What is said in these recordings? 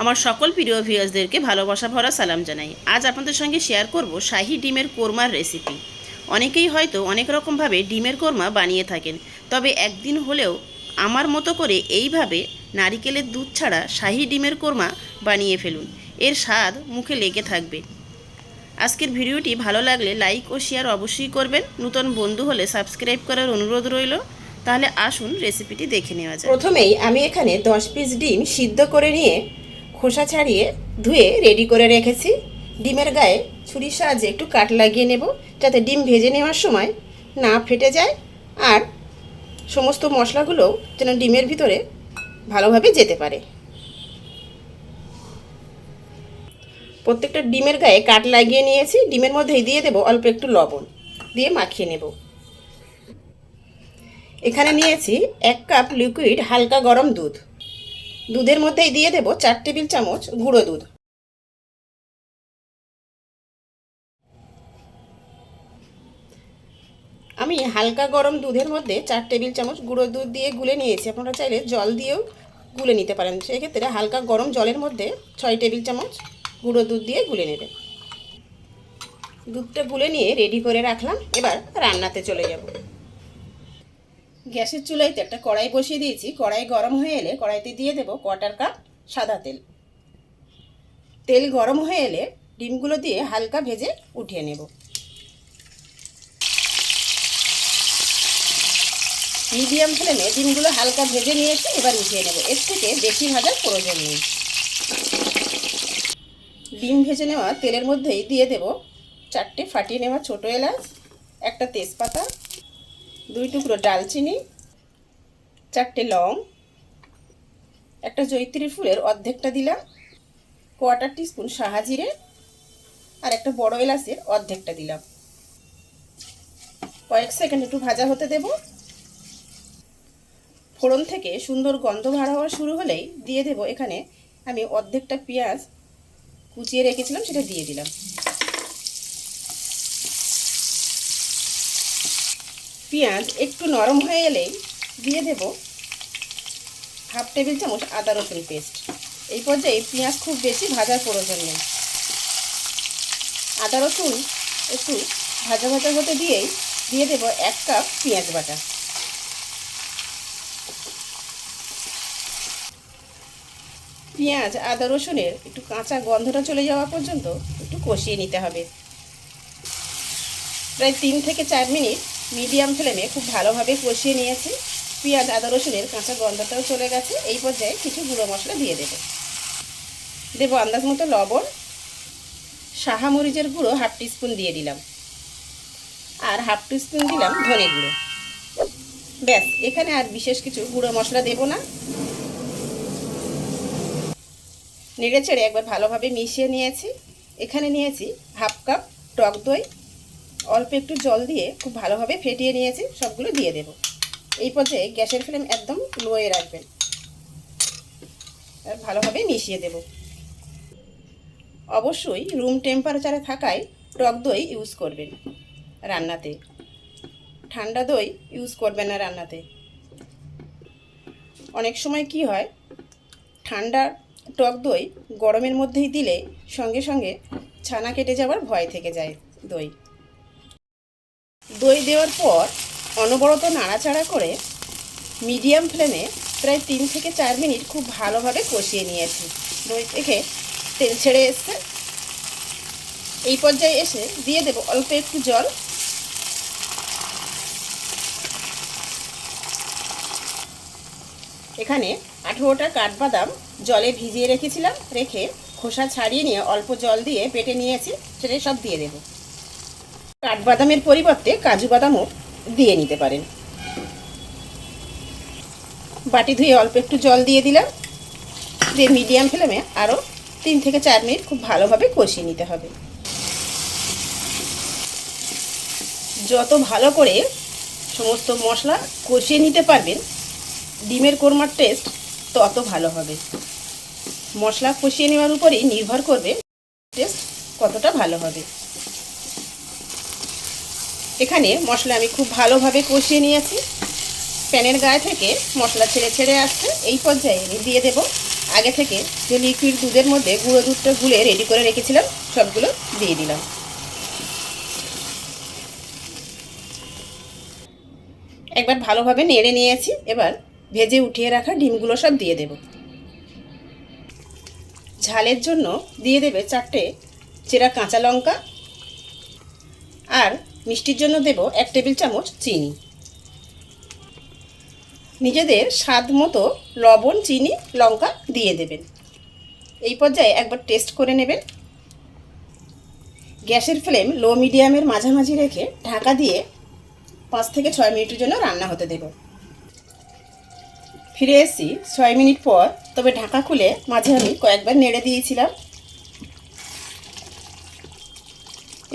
আমার সকল প্রিয় ভিউয়ার্সদেরকে ভালোবাসা ভরা সালাম জানাই। আজ আপনাদের সঙ্গে শেয়ার করব শাহি ডিমের কোরমার রেসিপি অনেকেই হয়তো অনেক রকমভাবে ডিমের কোরমা বানিয়ে থাকেন, তবে একদিন হলেও আমার মতো করে এইভাবে নারিকেলের দুধ ছাড়া শাহি ডিমের কোরমা বানিয়ে ফেলুন। এর স্বাদ মুখে লেগে থাকবে। আজকের ভিডিওটি ভালো লাগলে লাইক ও শেয়ার অবশ্যই করবেন। নতুন বন্ধু হলে সাবস্ক্রাইব করার অনুরোধ রইল। তাহলে আসুন রেসিপিটি দেখে নেওয়া যাক। প্রথমেই আমি এখানে দশ পিস ডিম সিদ্ধ করে নিয়ে খোসা ছাড়িয়ে ধুয়ে রেডি করে রেখেছি। ডিমের গায়ে ছুরির সাহায্যে একটু কাট লাগিয়ে নেব, যাতে ডিম ভেজে নেওয়ার সময় না ফেটে যায় আর সমস্ত মশলাগুলো যেন ডিমের ভিতরে ভালোভাবে যেতে পারে। প্রত্যেকটা ডিমের গায়ে কাট লাগিয়ে নিয়েছি। ডিমের মধ্যেই দিয়ে দেবো অল্প একটু লবণ, দিয়ে মাখিয়ে নেব। এখানে নিয়েছি এক কাপ লিকুইড হালকা গরম দুধ। দুধের মধ্যেই দিয়ে দেব চার টেবিল চামচ গুঁড়ো দুধ। আমি হালকা গরম দুধের মধ্যে চার টেবিল চামচ গুঁড়ো দুধ দিয়ে গুলে নিয়েছি। আপনারা চাইলে জল দিয়েও গুলে নিতে পারেন। সেক্ষেত্রে হালকা গরম জলের মধ্যে ছয় টেবিল চামচ গুঁড়ো দুধ দিয়ে গুলে নেবেন। দুধটা গুলে নিয়ে রেডি করে রাখলাম। এবার রান্নাতে চলে যাব। গ্যাসের চুলাইতে একটা কড়াই বসিয়ে দিয়েছি। কড়াই গরম হয়ে এলে কড়াইতে দিয়ে দেবো কোয়াটার কাপ, সাদা তেল। তেল গরম হয়ে এলে ডিমগুলো দিয়ে হালকা ভেজে উঠিয়ে নেব। মিডিয়াম ফ্লেমে ডিমগুলো হালকা ভেজে নিয়েছি, এবার উঠিয়ে নেব। এর থেকে বেশি ভাজার প্রয়োজন নেই। ডিম ভেজে নেওয়া তেলের মধ্যেই দিয়ে দেব চারটে ফাটিয়ে নেওয়া ছোটো এলাচ, একটা তেজপাতা দুই টুকরো ডালচিনি, চারটে লং, একটা জৈত্রী ফুলের অর্ধেকটা দিলাম কোয়াটার টিস্পুন সাহা জিরে, আর একটা বড় এলাচের অর্ধেকটা দিলাম। কয়েক সেকেন্ড একটু ভাজা হতে দেব। ফোড়ন থেকে সুন্দর গন্ধ ভাড়া হওয়া শুরু হলেই দিয়ে দেব এখানে আমি অর্ধেকটা পেঁয়াজ কুচিয়ে রেখেছিলাম, সেটা দিয়ে দিলাম। পেঁয়াজ একটু নরম হয়ে এলেই দিয়ে দেব হাফ টেবিল চামচ আদা রসুন পেস্ট। এই পর্যায়ে পেঁয়াজ খুব বেশি ভাজার প্রয়োজন নেই। আদা রসুন একটু ভাজা ভাজা হতে দিয়েই দিয়ে দেব এক কাপ পেঁয়াজ বাটা। পেঁয়াজ, আদা রসুনের একটু কাঁচা গন্ধটা চলে যাওয়া পর্যন্ত একটু কষিয়ে নিতে হবে। প্রায় তিন থেকে চার মিনিট মিডিয়াম ফ্লেমে খুব ভালোভাবে কষিয়ে নিয়েছি। পেঁয়াজ, আদা, রসুনের কাঁচা গন্ধটাও চলে গেছে। এই পর্যায়ে কিছু গুঁড়ো মশলা দিয়ে দেবো। দেবো আন্দাজ মতো লবণ, সাহা মরিচের গুঁড়ো হাফ টিস্পুন দিয়ে দিলাম। আর হাফ টিস্পুন দিলাম ধনে গুঁড়ো। ব্যাস, এখানে আর বিশেষ কিছু গুঁড়ো মশলা দেব না। নেড়ে চেড়ে একবার ভালোভাবে মিশিয়ে নিয়েছি। এখানে নিয়েছি হাফ কাপ টক দই অল্প একটু জল দিয়ে খুব ভালোভাবে ফেটিয়ে নিয়েছি, সবগুলো দিয়ে দেব। এই পর্যায়ে গ্যাসের ফ্লেম একদম লোয়ে রাখবেন। আর ভালোভাবে মিশিয়ে দেব। অবশ্যই রুম টেম্পারেচারে থাকায় টক দই ইউজ করবেন রান্নাতে। ঠান্ডা দই ইউজ করবেন না রান্নাতে। অনেক সময় কি হয়, ঠান্ডা টক দই গরমের মধ্যেই দিলে সঙ্গে সঙ্গে ছানা কেটে যাওয়ার ভয় থেকে যায় দই। দই দেওয়ার পর অনবরত নাড়াচাড়া করে মিডিয়াম ফ্লেমে প্রায় তিন থেকে চার মিনিট খুব ভালোভাবে কষিয়ে নিয়েছি। দই থেকে তেল ছেড়ে এসছে। এই পর্যায়ে এসে দিয়ে দেব অল্প একটু জল। এখানে আঠেরোটা কাঠবাদাম জলে ভিজিয়ে রেখেছিলাম, রেখে খোসা ছাড়িয়ে নিয়ে অল্প জল দিয়ে পেটে নিয়েছি, সেটাই সব দিয়ে দেবো। কাঠবাদামের পরিবর্তে কাজু বাদামও দিয়ে নিতে পারেন। বাটি ধুয়ে অল্প একটু জল দিয়ে দিলাম। দিয়ে মিডিয়াম ফ্লেমে আরও তিন থেকে চার মিনিট খুব ভালোভাবে কষিয়ে নিতে হবে। যত ভালো করে সমস্ত মশলা কষিয়ে নিতে পারবেন, ডিমের কোরমার টেস্ট তত ভালো হবে। মশলা কষিয়ে নেওয়ার উপরেই নির্ভর করবে টেস্ট কতটা ভালো হবে। এখানে মশলা আমি খুব ভালোভাবে কষিয়ে নিয়েছি। প্যানের গায়ে থেকে মশলা ছেড়ে ছেড়ে আসছে। এই পর্যায়ে আমি দিয়ে দেব আগে থেকে যে লিকুইড দুধের মধ্যে গুঁড়ো দুধটা গুলে রেডি করে রেখেছিলাম, সবগুলো দিয়ে দিলাম। একবার ভালোভাবে নেড়ে নিয়েছি। এবার ভেজে উঠিয়ে রাখা ডিমগুলো সব দিয়ে দেব। ঝালের জন্য দিয়ে দেবে চারটে চেরা কাঁচা লঙ্কা আর মিষ্টির জন্য দেব এক টেবিল চামচ চিনি। নিজেদের স্বাদ মতো লবণ, চিনি, লঙ্কা দিয়ে দেবেন। এই পর্যায়ে একবার টেস্ট করে নেবেন। গ্যাসের ফ্লেম লো মিডিয়ামের মাঝামাঝি রেখে ঢাকা দিয়ে পাঁচ থেকে ছয় মিনিটের জন্য রান্না হতে দেব। ফিরে এসেছি ছয় মিনিট পর, তবে ঢাকা খুলে মাঝে আমি কয়েকবার নেড়ে দিয়েছিলাম।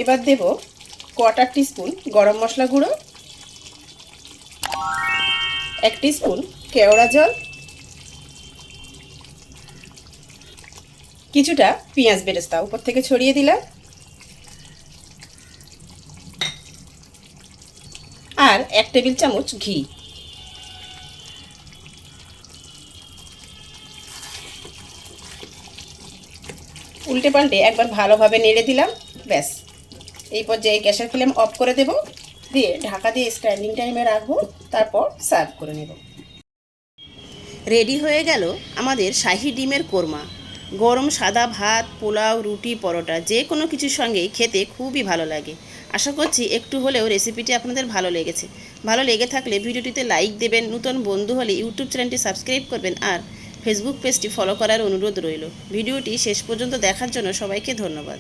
এবার দেব কোয়ার্টার টিস্পুন গরম মশলা গুঁড়ো? এক স্পুন কেওড়া জল? কিছুটা পেঁয়াজ বেরেস্তা উপর থেকে ছড়িয়ে দিলাম। আর এক টেবিল চামচ ঘি। উল্টে পাল্টে একবার ভালোভাবে নেড়ে দিলাম, ব্যাস। এই পর্যায়ে গ্যাসের ফ্লেম অফ করে দেব, দিয়ে ঢাকা দিয়ে স্ট্যান্ডিং টাইমে রাখব, তারপর সার্ভ করে নেব। রেডি হয়ে গেল আমাদের শাহি ডিমের কোরমা। গরম সাদা ভাত, পোলাও, রুটি, পরোটা, যে কোনো কিছুর সঙ্গেই খেতে খুবই ভালো লাগে। আশা করছি একটু হলেও রেসিপিটি আপনাদের ভালো লেগেছে। ভালো লেগে থাকলে ভিডিওটিতে লাইক দেবেন, নতুন বন্ধু হলে ইউটিউব চ্যানেলটি সাবস্ক্রাইব করবেন আর ফেসবুক পেজটি ফলো করার অনুরোধ রইল। ভিডিওটি শেষ পর্যন্ত দেখার জন্য সবাইকে ধন্যবাদ।